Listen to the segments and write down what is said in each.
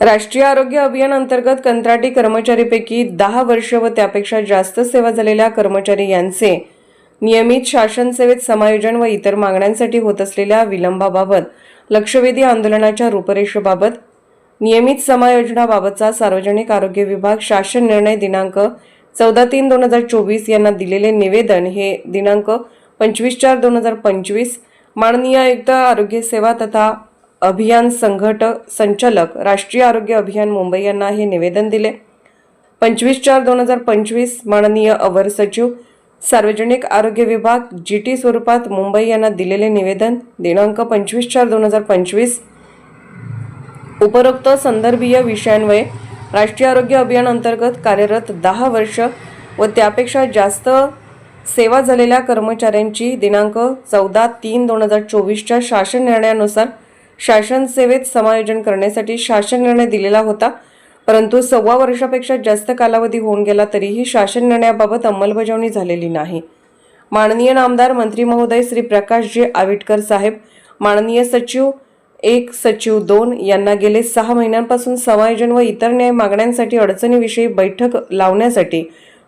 राष्ट्रीय आरोग्य अभियान अंतर्गत कंत्राटी कर्मचारीपैकी दहा वर्ष व त्यापेक्षा जास्त सेवा झालेल्या कर्मचारी यांचे नियमित शासन सेवेत समायोजन व इतर मागण्यांसाठी होत असलेल्या विलंबाबाबत लक्षवेधी आंदोलनाच्या रूपरेषेबाबत नियमित समायोजनाबाबतचा सार्वजनिक आरोग्य विभाग शासन निर्णय दिनांक चौदा तीन दोन हजार चोवीस यांना दिलेले निवेदन हे दिनांक पंचवीस चार दोन हजार पंचवीस माननीय आयुक्त आरोग्य सेवा तथा अभियान संघट संचालक राष्ट्रीय आरोग्य अभियान मुंबई यांना हे निवेदन दिले. पंचवीस चार दोन हजार पंचवीस माननीय अवर सचिव सार्वजनिक आरोग्य विभाग जी टी स्वरूपात मुंबई यांना दिलेले निवेदन दिनांक पंचवीस चार दोन हजार पंचवीस. उपरोक्त संदर्भीय विषयांवये राष्ट्रीय आरोग्य अभियान अंतर्गत कार्यरत दहा वर्ष व त्यापेक्षा जास्त सेवा झालेल्या कर्मचाऱ्यांची दिनांक चौदा तीन दोन हजार चोवीसच्या शासन निर्णयानुसार शासन सेवेत समायोजन करण्यासाठी शासन निर्णय दिलेला होता. परंतु सव्वा वर्षापेक्षा जास्त कालावधी होऊन गेला तरीही शासन निर्णयाबाबत अंमलबजावणी झालेली नाही. माननीय नामदार मंत्री महोदय श्री प्रकाशजी आविटकर साहेब माननीय सचिव एक सचिव दोन यांना गेले सहा महिन्यांपासून समायोजन व इतर न्याय मागण्यांसाठी अडचणीविषयी बैठक लावण्यासाठी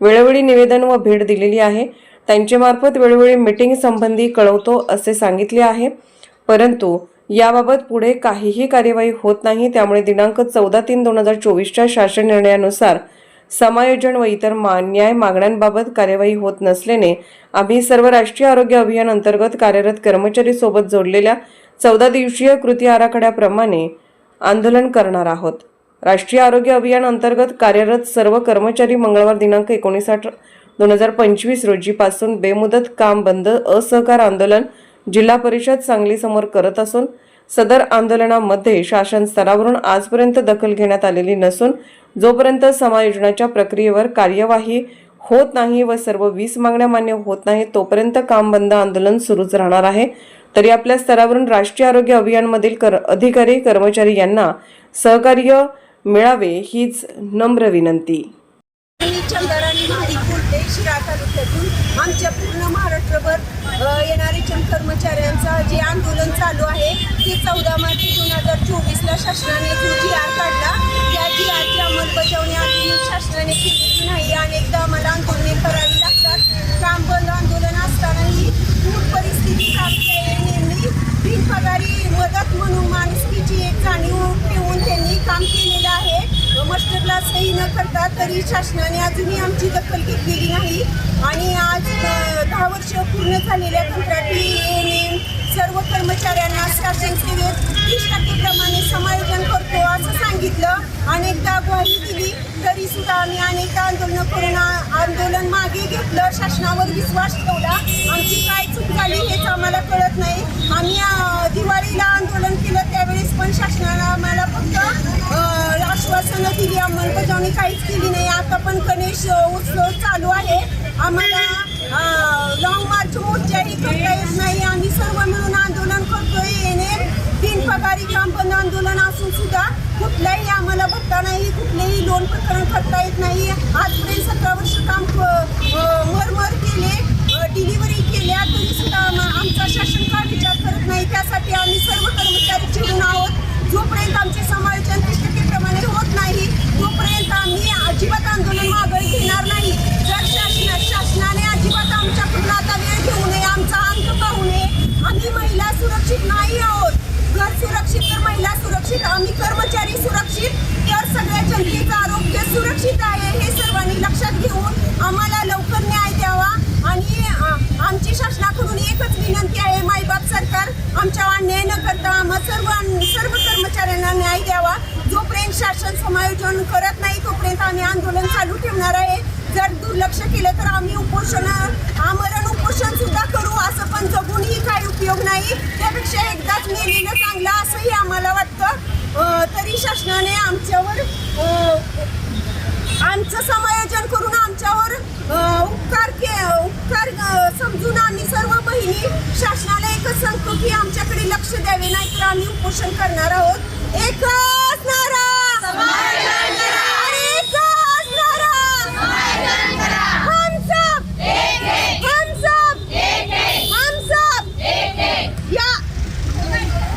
वेळोवेळी निवेदन व भेट दिलेली आहे. त्यांच्यामार्फत वेळोवेळी मीटिंग संबंधी कळवतो असे सांगितले आहे. परंतु याबाबत पुढे काहीही कार्यवाही होत नाही. त्यामुळे दिनांक चौदा तीन दोन हजार चोवीसच्या शासन निर्णयानुसार समायोजन व इतर मान्याय मागण्यांबाबत कार्यवाही होत नसल्याने आम्ही सर्व राष्ट्रीय आरोग्य अभियान अंतर्गत कार्यरत कर्मचारी सोबत जोडलेल्या चौदा दिवसीय कृती आराखड्याप्रमाणे आंदोलन करणार आहोत. राष्ट्रीय आरोग्य अभियान अंतर्गत कार्यरत सर्व कर्मचारी मंगळवार दिनांक एकोणीस आठ दोन हजार पंचवीस रोजीपासून बेमुदत काम बंद असहकार आंदोलन जिल्हा परिषद सांगली समोर करत असून सदर आंदोलनामध्ये शासन स्तरावरून आजपर्यंत दखल घेण्यात आलेली नसून जोपर्यंत समायोजनाच्या प्रक्रियेवर कार्यवाही होत नाही व सर्व वीस मागण्या मान्य होत नाही तोपर्यंत काम बंद आंदोलन सुरूच राहणार आहे. तरी आपल्या स्तरावरून राष्ट्रीय आरोग्य अभियानमधील कर अधिकारी कर्मचारी यांना सहकार्य मिळावे हीच नम्र विनंती. कर्मचाऱ्यांचं जे आंदोलन चालू आहे ते चौदा मार्च दोन हजार चोवीसला शासनाने जो जी आर काढला. त्या जी आरची अंमलबजावणी अजून शासनाने केलेली नाही अनेकदा आम्हाला आंदोलने करावी लागतात. काम बंद आंदोलन असतानाही पूर परिस्थिती आमच्या नेहमी. बिनपगारी मदत म्हणून माणुसकीची एक जाणीव ठेवून त्यांनी काम केलेलं आहे. मास्टर क्लासही न करता तरी शासनाने अजूनही आमची दखल घेतलेली नाही. आणि आज दहा वर्ष पूर्ण झालेल्या कंत्राटी कर्मचाऱ्यांना शासन सेवेत तीस टक्केप्रमाणे समायोजन करतो असं सांगितलं. अनेकदा ग्वाही दिली. तरी सुद्धा आम्ही अनेक आंदोलन करून आंदोलन मागे घेतलं. शासनावर विश्वास ठेवला. आमची काय चूक झाली हेच आम्हाला कळत नाही. आम्ही दिवाळीला आंदोलन केलं. त्यावेळेस पण शासनानं आम्हाला फक्त आश्वासनं दिली. अंमलबजावणी काहीच केली नाही. आता पण गणेश उत्सव चालू आहे. आम्हाला लॉंग मार्च मोर्चाही करता येत नाही आम्ही सर्व मिळून आंदोलन करतोय येणे बंद आंदोलन असून सुद्धा कुठल्याही आम्हाला भत्ता नाही कुठलेही लोन प्रकरण करता येत नाही. आजपर्यंत सतरा वर्ष काम क- अ, मरमर केले डिलिव्हरी केल्या तरी सुद्धा आम- आमचा शासन का विचार करत नाही त्यासाठी आम्ही सर्व कर्मचारी चिडून आहोत जोपर्यंत आमचे समायोजन तीस टक्केप्रमाणे होत नाही तोपर्यंत आम्ही अजिबात आंदोलन मागे घेणार नाही जर शासन शासनाने अजिबात आमच्याकडून आता वेळ घेऊ नये आमचा अंत पाहू नये आम्ही महिला सुरक्षित नाही आहोत घर सुरक्षित तर महिला सुरक्षित आम्ही कर्मचारी सुरक्षित तर सगळ्या जनतेचं आरोग्य सुरक्षित आहे हे सर्वांनी लक्षात घेऊन आम्हाला लवकर न्याय द्यावा. आणि आमची शासनाकडून एकच विनंती आहे मायबाप सरकार आमच्या अन्याय न करता आम्हा सर्व सर्व कर्मचाऱ्यांना न्याय द्यावा. जोपर्यंत शासन समायोजन करत नाही तोपर्यंत आम्ही आंदोलन चालू ठेवणार आहे. जर दुर्लक्ष केलं तर आम्ही उपोषण आमरण उपोषण सुद्धा करू असं पण जगूनही काही उपयोग नाही. त्यापेक्षा एकदाच मेलेलं चांगलं असंही आम्हाला वाटतं. तरी शासनाने आमच्यावर आमचं समायोजन करून आमच्यावर उपकार के उपकार समजून आम्ही सर्व बहिणी शासनाला एकच सांगतो की आमच्याकडे लक्ष द्यावे नाही तर आम्ही उपोषण करणार आहोत. एक